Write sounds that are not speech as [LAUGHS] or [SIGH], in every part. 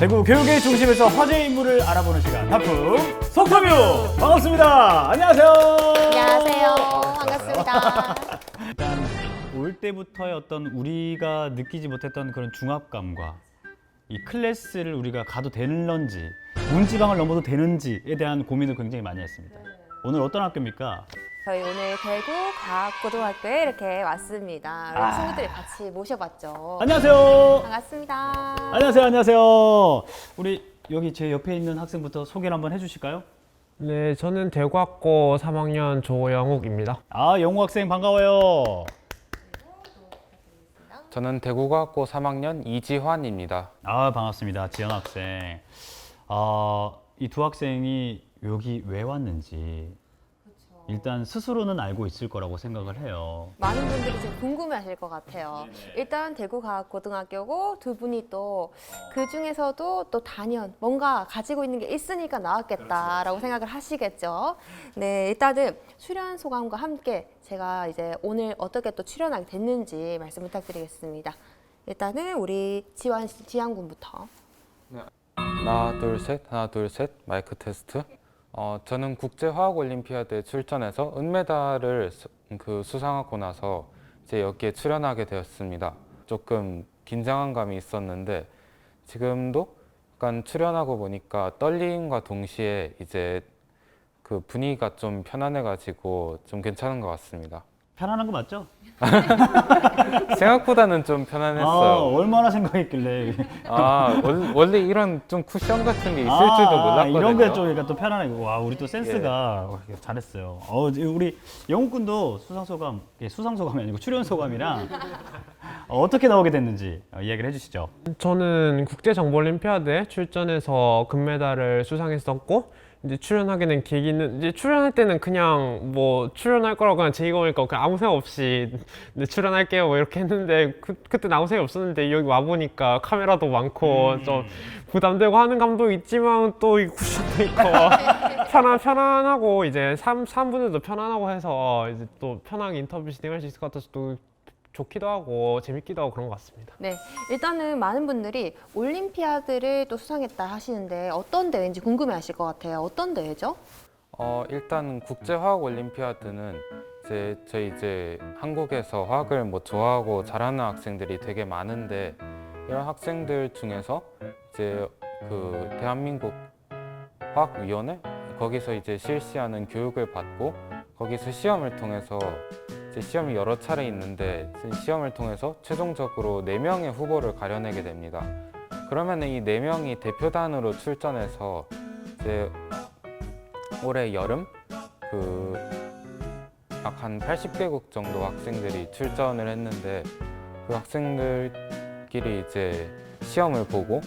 대구 교육의 중심에서 화제 인물을 알아보는 시간 하품 속터뷰 반갑습니다. 안녕하세요. 안녕하세요. 반갑습니다. 일단 [LAUGHS] 올 때부터의 어떤 우리가 느끼지 못했던 그런 중압감과 이 클래스를 우리가 가도 되는지 문지방을 넘어도 되는지에 대한 고민을 굉장히 많이 했습니다. 오늘 어떤 학교입니까? 저희 오늘 대구 과학고등학교에 이렇게 왔습니다. 우리 아. 친구들이 같이 모셔봤죠. 안녕하세요. 반갑습니다. 안녕하세요. 안녕하세요. 우리 여기 제 옆에 있는 학생부터 소개를 한번 해주실까요? 네, 저는 대구학고 3학년 조영욱입니다. 아 영우 학생 반가워요. 저는 대구과학고 3학년 이지환입니다. 아 반갑습니다 지연 학생 아, 이 두 학생이 여기 왜 왔는지 일단 스스로는 알고 있을 거라고 생각을 해요 많은 분들이 지금 궁금해하실 것 같아요. 일단 대구과학고등학교고 두 분이 또 그 중에서도 또 단연 뭔가 가지고 있는 게 있으니까 나왔겠다라고 생각을 하시겠죠. 네, 일단은 출연 소감과 함께 제가 이제 오늘 어떻게 또 출연하게 됐는지 말씀 부탁드리겠습니다. 일단은 우리 지환 씨, 지한 군부터. 하나 둘 셋, 하나 둘 셋, 마이크 테스트. 어, 저는 국제 화학 올림피아드에 출전해서 은메달을 수, 그 수상하고 나서 이제 여기에 출연하게 되었습니다. 조금 긴장한 감이 있었는데 지금도 약간 출연하고 보니까 떨림과 동시에 이제 그 분위기가 좀 편안해가지고 좀 괜찮은 것 같습니다. 편안한 거 맞죠? [LAUGHS] 생각보다는 좀 아, 편안했어요. 얼마나 생각했길래 아, 원- 원래 이런 좀 쿠션 같은 게 있을 줄도 몰랐거든요. 아, 이런 게좀 그러니까 또 편안하고 와 우리 또 센스가 와, 잘했어요 어, 우리 영훈 군도 수상 소감 예, 수상 소감이 아니고 출연 소감이랑 [LAUGHS] 어, 어떻게 나오게 됐는지 어, 이야기를 해주시죠 저는 국제정보올림피아드에 출전해서 금메달을 수상했었고 이제 출연하게 된 계기는 이제 출연할 때는 그냥 뭐 출연할 거라고 그냥 제의거니까 그냥 아무 생각 없이 [LAUGHS] 네, 출연할게요 뭐 이렇게 했는데 그, 그때 아무 생각 없었는데 여기 와 보니까 카메라도 많고 좀 부담되고 하는 감도 있지만 또 이 쿠션도 있고 [LAUGHS] 편안 편안하고 이제 3, 3분들도 편안하고 해서 이제 또 편하게 인터뷰 진행할 수 있을 것 같아서 또 좋기도 하고 재밌기도 하고 그런 것 같습니다. 네, 일단은 많은 분들이 올림피아드를 또 수상했다 하시는데 어떤 대회인지 궁금해하실 것 같아요. 어떤 대회죠? 어, 일단 국제 화학 올림피아드는 이제 저희 이제 한국에서 화학을 뭐 좋아하고 잘하는 학생들이 되게 많은데 이런 학생들 중에서 이제 그 대한민국 화학위원회 거기서 이제 실시하는 교육을 받고 거기서 시험을 통해서 시험이 여러 차례 있는데 시험을 통해서 최종적으로 네 명의 후보를 가려내게 됩니다. 그러면 이네 명이 대표단으로 출전해서 이제 올해 여름 그약한 80개국 정도 학생들이 출전을 했는데 그 학생들끼리 이제 시험을 보고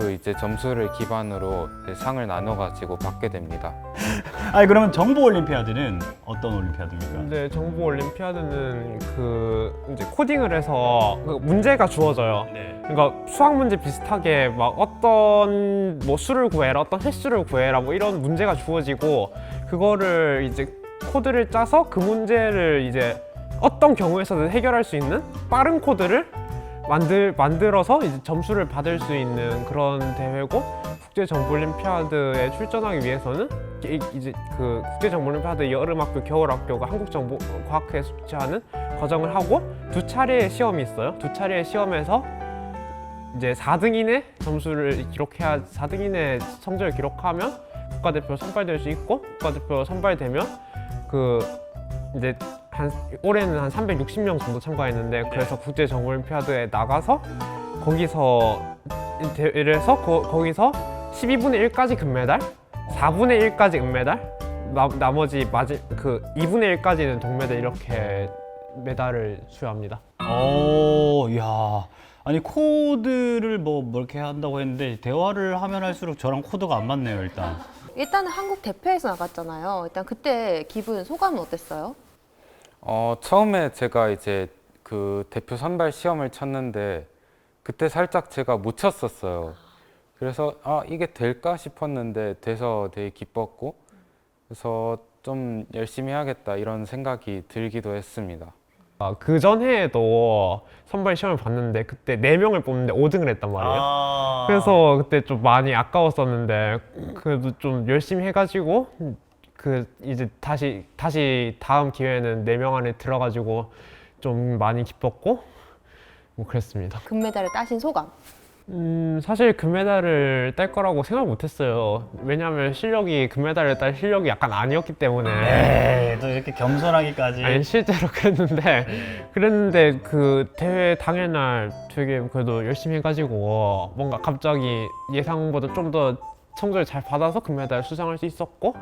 그 이제 점수를 기반으로 이제 상을 나눠 가지고 받게 됩니다. [LAUGHS] 아니 그러면 정보 올림피아드는 어떤 올림피아드입니까? 근데 정보 올림피아드는 그 이제 코딩을 해서 그 문제가 주어져요. 네. 그러니까 수학 문제 비슷하게 막 어떤 뭐 수를 구해라, 어떤 횟수를 구해라 뭐 이런 문제가 주어지고 그거를 이제 코드를 짜서 그 문제를 이제 어떤 경우에서든 해결할 수 있는 빠른 코드를 만들 만들어서 이제 점수를 받을 수 있는 그런 대회고 국제 정보 올림피아드에 출전하기 위해서는 이- 이제 그 국제 정보 올림피아드 여름 학교, 겨울 학교가 한국 정보 과학회에 숙지하는 과정을 하고 두 차례의 시험이 있어요. 두 차례의 시험에서 이제 4등 이내 점수를 기록해야 4등 이내 성적을 기록하면 국가대표 선발될 수 있고 국가대표 선발되면 그 이제 한 올해는 한 360명 정도 참가했는데 그래서 국제 정보 올림피아드에 나가서 거기서 이 대회를 해서 거, 거기서 12분의 1까지 금메달, 4분의 1까지 은메달, 나, 나머지 마지 그 2분의 1까지는 동메달 이렇게 메달을 수여합니다. 오, 야. 아니 코드를 뭐, 뭐 이렇게 한다고 했는데 대화를 하면 할수록 저랑 코드가 안 맞네요 일단. 일단은 한국 대표에서 나갔잖아요. 일단 그때 기분 소감은 어땠어요? 어, 처음에 제가 이제 그 대표 선발 시험을 쳤는데 그때 살짝 제가 못 쳤었어요. 그래서 아, 이게 될까 싶었는데 돼서 되게 기뻤고 그래서 좀 열심히 하겠다 이런 생각이 들기도 했습니다. 아, 그 전해에도 선발 시험을 봤는데 그때 네명을 뽑는데 5등을 했단 말이에요. 아. 그래서 그때 좀 많이 아까웠었는데 그래도 좀 열심히 해가지고 그 이제 다시 다시 다음 기회에는 네 명 안에 들어가지고 좀 많이 기뻤고 뭐 그랬습니다. 금메달을 따신 소감. 음 사실 금메달을 딸 거라고 생각 못 했어요. 왜냐하면 실력이 금메달을 딸 실력이 약간 아니었기 때문에. 네, 또 이렇게 겸손하기까지. 아니 실제로 [LAUGHS] 그랬는데 그랬는데 그 대회 당일날 되게 그래도 열심히 해가지고 뭔가 갑자기 예상보다 좀 더 성적을 잘 받아서 금메달 수상할 수 있었고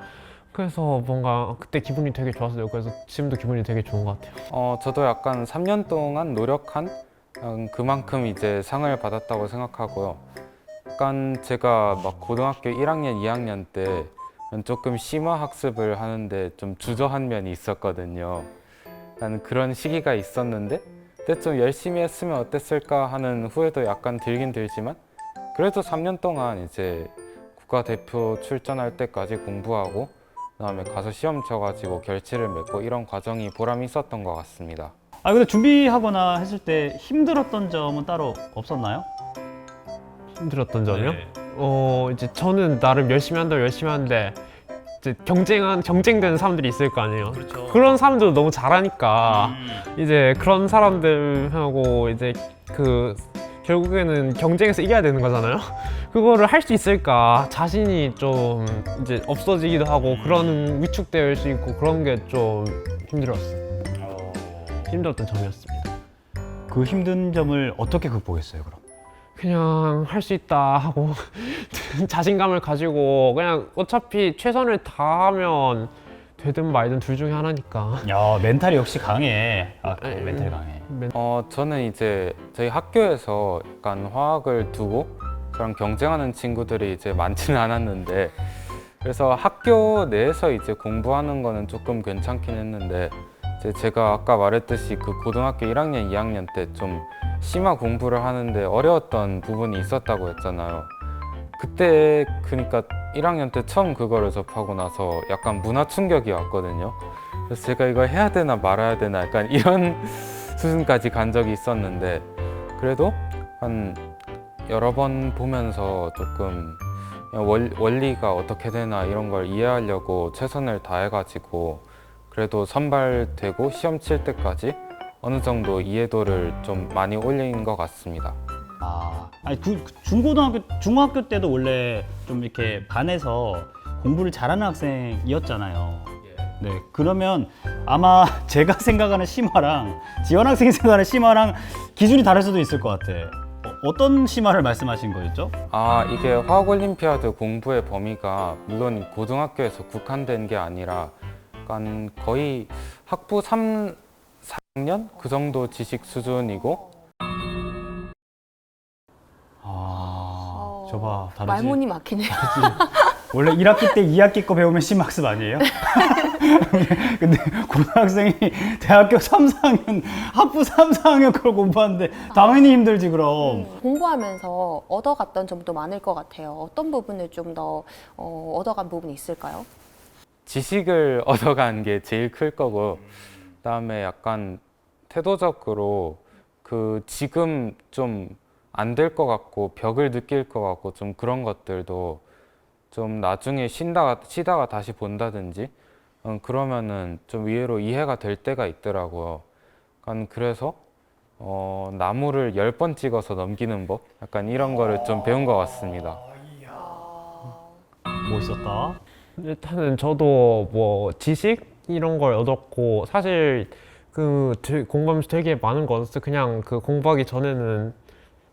그래서 뭔가 그때 기분이 되게 좋았어요. 그래서 지금도 기분이 되게 좋은 것 같아요. 어, 저도 약간 3년 동안 노력한 음, 그만큼 이제 상을 받았다고 생각하고요. 약간 제가 막 고등학교 1학년, 2학년 때 조금 심화 학습을 하는데 좀 주저한 면이 있었거든요. 나는 그런 시기가 있었는데 그때 좀 열심히 했으면 어땠을까 하는 후회도 약간 들긴 들지만 그래도 3년 동안 이제 국가대표 출전할 때까지 공부하고 그다음에 가서 시험 쳐가지고 결실을 맺고 이런 과정이 보람이 있었던 것 같습니다. 아 근데 준비하거나 했을 때 힘들었던 점은 따로 없었나요? 힘들었던 점이요? 네. 어 이제 저는 나름 열심히 한다고 열심히 하는데 이제 경쟁한 경쟁되는 사람들이 있을 거 아니에요. 그렇죠. 그런 사람들도 너무 잘하니까 음. 이제 그런 사람들하고 이제 그 결국에는 경쟁에서 이겨야 되는 거잖아요. 그거를 할 수 있을까 자신이 좀 이제 없어지기도 하고 그런 위축될 수 있고 그런 게 좀 힘들었어요. 힘들었던 점이었습니다. 그 힘든 점을 어떻게 극복했어요, 그럼? 그냥 할 수 있다 하고 [LAUGHS] 자신감을 가지고 그냥 어차피 최선을 다하면 되든 말든 둘 중에 하나니까. 야 멘탈이 역시 강해. 아 음. 멘탈이 강해. 어, 저는 이제 저희 학교에서 약간 화학을 두고 저랑 경쟁하는 친구들이 이제 많지는 않았는데 그래서 학교 내에서 이제 공부하는 거는 조금 괜찮긴 했는데 이제 제가 아까 말했듯이 그 고등학교 1학년, 2학년 때 좀 심화 공부를 하는데 어려웠던 부분이 있었다고 했잖아요. 그때 그러니까 1학년 때 처음 그거를 접하고 나서 약간 문화 충격이 왔거든요. 그래서 제가 이거 해야 되나 말아야 되나 약간 이런 [LAUGHS] 수준까지 간 적이 있었는데 그래도 한 여러 번 보면서 조금 원리가 어떻게 되나 이런 걸 이해하려고 최선을 다해가지고 그래도 선발되고 시험 칠 때까지 어느 정도 이해도를 좀 많이 올린 것 같습니다. 아, 아니 그 중고등학교, 중학교 때도 원래 좀 이렇게 반에서 공부를 잘하는 학생이었잖아요. 네, 그러면 아마 [LAUGHS] 제가 생각하는 심화랑 지원 학생이 생각하는 심화랑 기준이 다를 수도 있을 것 같아. 어, 어떤 심화를 말씀하신 거였죠? 아 이게 화학올림피아드 공부의 범위가 물론 고등학교에서 국한된 게 아니라 약간 거의 학부 3, 4학년 그 정도 지식 수준이고 아, 저봐 다르지. 말문이 막히네요. 원래 1학기 때 2학기 거 배우면 심학습 아니에요? [LAUGHS] [LAUGHS] 근데 고등학생이 대학교 3, 4학년, 학부 3, 4학년 걸 공부하는데 당연히 힘들지 그럼. 공부하면서 얻어갔던 점도 많을 것 같아요. 어떤 부분을 좀더 어, 얻어간 부분이 있을까요? 지식을 [LAUGHS] 얻어간 게 제일 클 거고 그다음에 약간 태도적으로 그 지금 좀 안 될 것 같고 벽을 느낄 것 같고 좀 그런 것들도 좀 나중에 쉰다가 쉬다가 다시 본다든지 음, 그러면은 좀 의외로 이해가 될 때가 있더라고요. 약간 그래서 어, 나무를 열 번 찍어서 넘기는 법 약간 이런 거를 좀 배운 것 같습니다. 멋있었다. 일단은 저도 뭐 지식 이런 걸 얻었고 사실 그 되- 공부하면서 되게 많은 거 얻었어요. 그냥 그 공부하기 전에는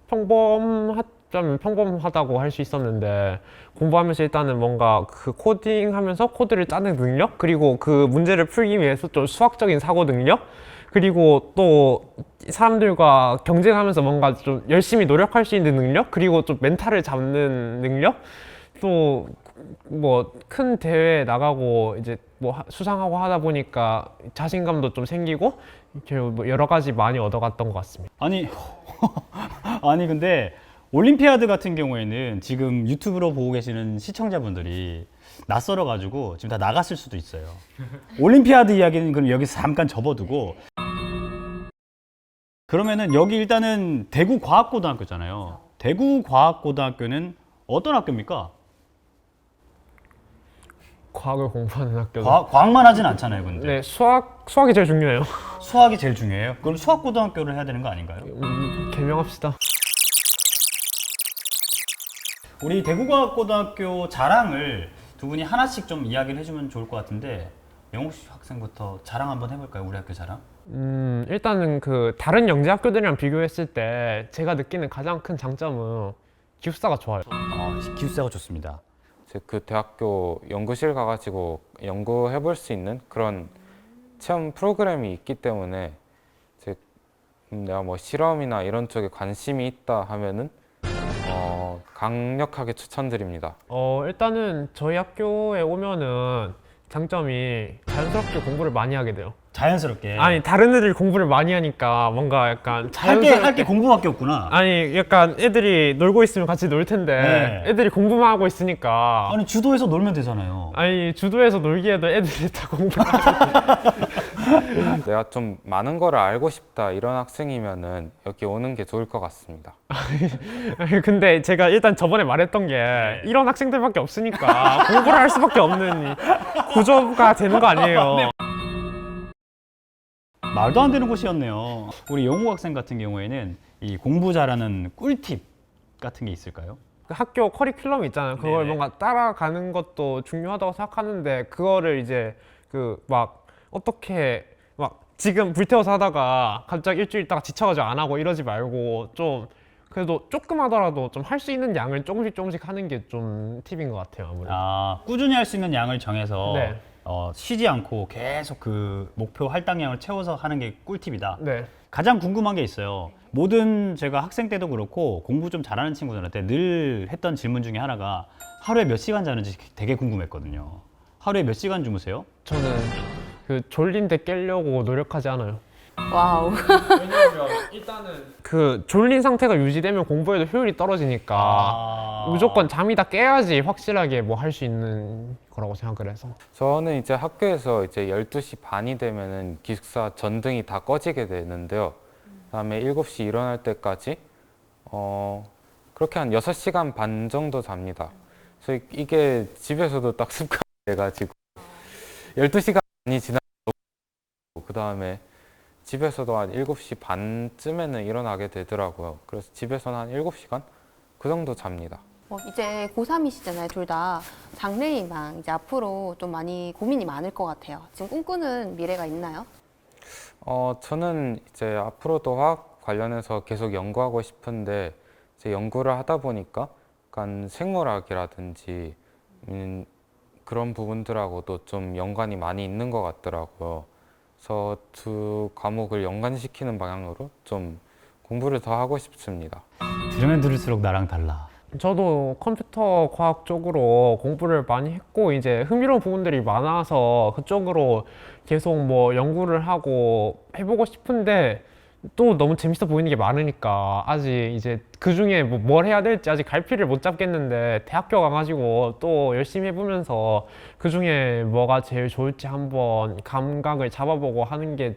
평범하 자면 평범하다고 할 수 있었는데 공부하면서 일단은 뭔가 그 코딩하면서 코드를 짜는 능력? 그리고 그 문제를 풀기 위해서 좀 수학적인 사고 능력 그리고 또 사람들과 경쟁하면서 뭔가 좀 열심히 노력할 수 있는 능력? 그리고 좀 멘탈을 잡는 능력? 또 뭐 큰 대회에 나가고 이제 뭐 하- 수상하고 하다 보니까 자신감도 좀 생기고 이렇게 뭐 여러 가지 많이 얻어갔던 것 같습니다. 아니, [LAUGHS] 아니 근데 올림피아드 같은 경우에는 지금 유튜브로 보고 계시는 시청자분들이 낯설어 가지고 지금 다 나갔을 수도 있어요. [LAUGHS] 올림피아드 이야기는 그럼 여기서 잠깐 접어두고 그러면은 여기 일단은 대구 과학고등학교잖아요. 대구 과학고등학교는 어떤 학교입니까? 과학을 공부하는 학교죠. 과학, 과학만 하진 않잖아요, 근데. 네, 수학 수학이 제일 중요해요. 수학이 제일 중요해요. 그럼 수학 고등학교를 해야 되는 거 아닌가요? 음, 개명합시다. 우리 대구과학고등학교 자랑을 두 분이 하나씩 좀 이야기를 해주면 좋을 것 같은데 영욱 씨 학생부터 자랑 한번 해볼까요? 우리 학교 자랑? 음, 일단은 그 다른 영재 학교들이랑 비교했을 때 제가 느끼는 가장 큰 장점은 기숙사가 좋아요. 어, 기숙사가 좋습니다. 이제 그 대학교 연구실 가가지고 연구해 볼 수 있는 그런 체험 프로그램이 있기 때문에 이제 음, 내가 뭐 실험이나 이런 쪽에 관심이 있다 하면은 어, 강력하게 추천드립니다. 어, 일단은 저희 학교에 오면은 장점이 자연스럽게 공부를 많이 하게 돼요. 자연스럽게. 아니 다른 애들이 공부를 많이 하니까 뭔가 약간 할게 자연스럽게 할 게 공부밖에 없구나. 아니 약간 애들이 놀고 있으면 같이 놀 텐데 네. 애들이 공부만 하고 있으니까 아니 주도해서 놀면 되잖아요. 아니 주도에서 놀기에도 애들이 다 공부 [LAUGHS] [LAUGHS] 내가 좀 많은 거를 알고 싶다 이런 학생이면은 여기 오는 게 좋을 것 같습니다. 아니, 근데 제가 일단 저번에 말했던 게 이런 학생들밖에 없으니까 공부를 할 수밖에 없는 이 구조가 되는 거 아니에요. 말도 안 되는 곳이었네요. 우리 영욱 학생 같은 경우에는 이 공부 잘하는 꿀팁 같은 게 있을까요? 그 학교 커리큘럼 있잖아요. 그걸 네네. 뭔가 따라가는 것도 중요하다고 생각하는데 그거를 이제 그 막 어떻게 막 지금 불태워서 하다가 갑자기 일주일 있다가 지쳐가지고 안 하고 이러지 말고 좀 그래도 조금 하더라도 좀 할 수 있는 양을 조금씩 조금씩 하는 게 좀 팁인 것 같아요. 아무래도. 아 꾸준히 할 수 있는 양을 정해서 네. 어, 쉬지 않고 계속 그 목표 할당량을 채워서 하는 게 꿀팁이다. 네. 가장 궁금한 게 있어요. 모든 제가 학생 때도 그렇고 공부 좀 잘하는 친구들한테 늘 했던 질문 중에 하나가 하루에 몇 시간 자는지 되게 궁금했거든요. 하루에 몇 시간 주무세요? 저는 그 졸린데 깨려고 노력하지 않아요. 와우. 왜냐하면 일단은 그 졸린 상태가 유지되면 공부에도 효율이 떨어지니까 아. 무조건 잠이 다 깨야지 확실하게 뭐 할 수 있는 거라고 생각을 해서 저는 이제 학교에서 이제 12시 반이 되면은 기숙사 전등이 다 꺼지게 되는데요. 그다음에 7시 일어날 때까지 어 그렇게 한 6시간 반 정도 잡니다. 그래서 이- 이게 집에서도 딱 습관이 돼 가지고 12시간 이 지나고 그 다음에 집에서도 한 7시 반쯤에는 일어나게 되더라고요. 그래서 집에서는 한 7시간 그 정도 잡니다. 어, 이제 고3이시잖아요, 둘 다. 장래희망, 이제 앞으로 좀 많이 고민이 많을 것 같아요. 지금 꿈꾸는 미래가 있나요? 어, 저는 이제 앞으로도 화학 관련해서 계속 연구하고 싶은데 이제 연구를 하다 보니까 약간 생물학이라든지 음, 그런 부분들하고도 좀 연관이 많이 있는 것 같더라고요. 그래서 두 과목을 연관시키는 방향으로 좀 공부를 더 하고 싶습니다. 들으면 들을수록 나랑 달라. 저도 컴퓨터 과학 쪽으로 공부를 많이 했고 이제 흥미로운 부분들이 많아서 그쪽으로 계속 뭐 연구를 하고 해보고 싶은데 또 너무 재밌어 보이는 게 많으니까 아직 이제 그 중에 뭐 뭘 해야 될지 아직 갈피를 못 잡겠는데 대학교 가가지고 또 열심히 해보면서 그 중에 뭐가 제일 좋을지 한번 감각을 잡아보고 하는 게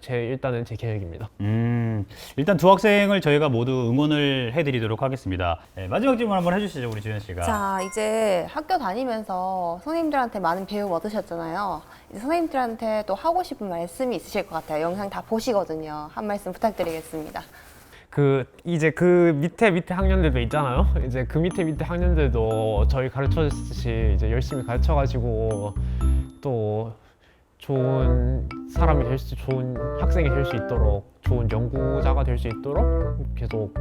제 일단은 제 계획입니다. 음, 일단 두 학생을 저희가 모두 응원을 해드리도록 하겠습니다. 네, 마지막 질문 한번 해주시죠, 우리 주현 씨가. 자, 이제 학교 다니면서 선생님들한테 많은 배움 얻으셨잖아요. 이제 선생님들한테 또 하고 싶은 말씀이 있으실 것 같아요. 영상 다 보시거든요. 한 말씀 부탁드리겠습니다. 그 이제 그 밑에 밑에 학년들도 있잖아요. 이제 그 밑에 밑에 학년들도 저희 가르쳐 줬듯이 이제 열심히 가르쳐 가지고 또 좋은 사람이 될 수, 좋은 학생이 될 수 있도록 좋은 연구자가 될 수 있도록 계속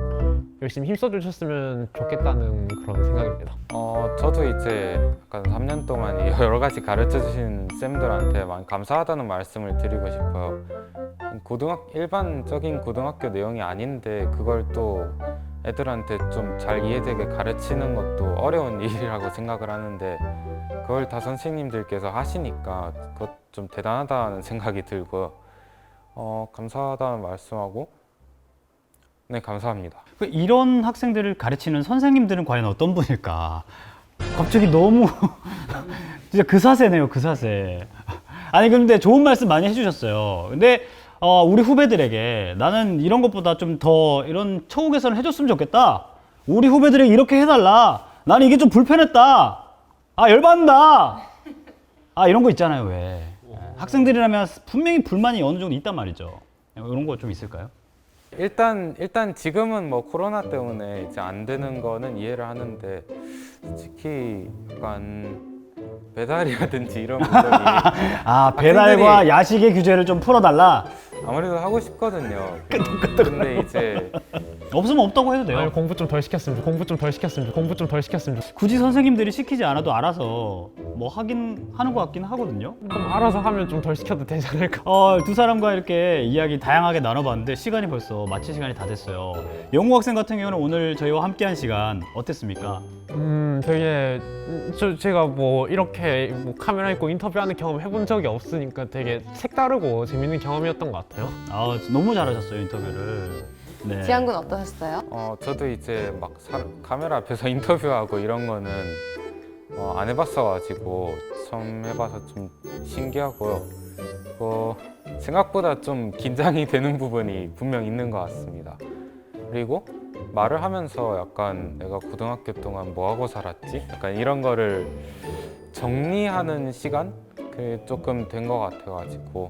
열심히 힘써주셨으면 좋겠다는 그런 생각입니다. 어, 저도 이제 약간 3년 동안 이 [LAUGHS] 여러 가지 가르쳐 주신 쌤들한테 많이 감사하다는 말씀을 드리고 싶어요. 고등학 일반적인 고등학교 내용이 아닌데 그걸 또 애들한테 좀 잘 이해되게 가르치는 것도 어려운 [LAUGHS] 일이라고 생각을 하는데 그걸 다 선생님들께서 하시니까 그것 좀 대단하다는 생각이 들고요. 어, 감사하다는 말씀하고 네, 감사합니다. 그 이런 학생들을 가르치는 선생님들은 과연 어떤 분일까? 갑자기 너무 [LAUGHS] 진짜 그 사세네요, 그 사세. 아니 근데 좋은 말씀 많이 해주셨어요. 근데 어, 우리 후배들에게 나는 이런 것보다 좀 더 이런 처우 개선을 해줬으면 좋겠다. 우리 후배들에게 이렇게 해달라. 나는 이게 좀 불편했다. 아 열받는다. 아 이런 거 있잖아요 왜 학생들이라면 분명히 불만이 어느 정도 있단 말이죠. 이런 거 좀 있을까요? 일단 일단 지금은 뭐 코로나 때문에 이제 안 되는 거는 이해를 하는데 솔직히 약간 배달이라든지 이런 분들이 [LAUGHS] 아 배달과 야식의 규제를 좀 풀어달라. 아무래도 하고 싶거든요. 근데 이제 없으면 없다고 해도 돼요. 아니, 공부 좀 덜 시켰으면 좋- 공부 좀 덜 시켰으면 좋- 공부 좀 덜 시켰으면 좋- 굳이 선생님들이 시키지 않아도 알아서 뭐 하긴 하는 것 같긴 하거든요. 그럼 알아서 하면 좀 덜 시켜도 되지 않을까? 어, 두 사람과 이렇게 이야기 다양하게 나눠봤는데 시간이 벌써 마칠 시간이 다 됐어요. 영우 학생 같은 경우는 오늘 저희와 함께한 시간 어땠습니까? 음, 되게 음, 저 제가 뭐 이렇게 뭐 카메라 있고 인터뷰하는 경험 해본 적이 없으니까 되게 색다르고 재밌는 경험이었던 것 같아요. 아, 너무 잘하셨어요 인터뷰를. 네. 지한 군 어떠셨어요? 어 저도 이제 막 사- 카메라 앞에서 [LAUGHS] 인터뷰하고 이런 거는 어, 안 해봤어가지고 처음 해봐서 좀 신기하고요. 어, 생각보다 좀 긴장이 [LAUGHS] 되는 부분이 분명 있는 것 같습니다. 그리고 말을 하면서 약간 내가 고등학교 동안 뭐 하고 살았지? 약간 이런 거를 정리하는 시간 그 조금 된 것 같아가지고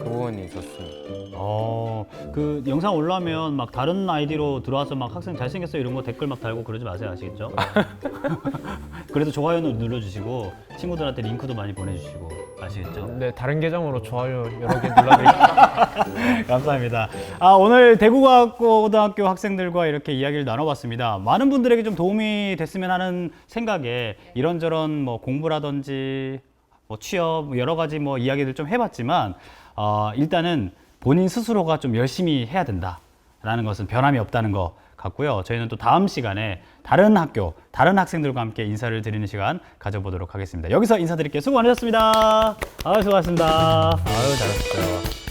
그 부분이 좋습니다. 어, 그 영상 올라오면 막 다른 아이디로 들어와서 막 학생 잘생겼어 이런 거 댓글 막 달고 그러지 마세요 아시겠죠? [LAUGHS] 그래도 좋아요는 눌러주시고 친구들한테 링크도 많이 보내주시고 아시겠죠? 네, 다른 계정으로 좋아요 여러 개 눌러드릴게요. [LAUGHS] 감사합니다. 아, 오늘 대구과학고등학교 학생들과 이렇게 이야기를 나눠봤습니다. 많은 분들에게 좀 도움이 됐으면 하는 생각에 이런저런 뭐 공부라든지 뭐 취업 뭐 여러 가지 뭐 이야기들 좀 해봤지만 어, 일단은 본인 스스로가 좀 열심히 해야 된다라는 것은 변함이 없다는 거 같고요. 저희는 또 다음 시간에 다른 학교, 다른 학생들과 함께 인사를 드리는 시간 가져보도록 하겠습니다. 여기서 인사드릴게요. 수고 많으셨습니다. 아, 수고하셨습니다. 아유, 잘하셨어요.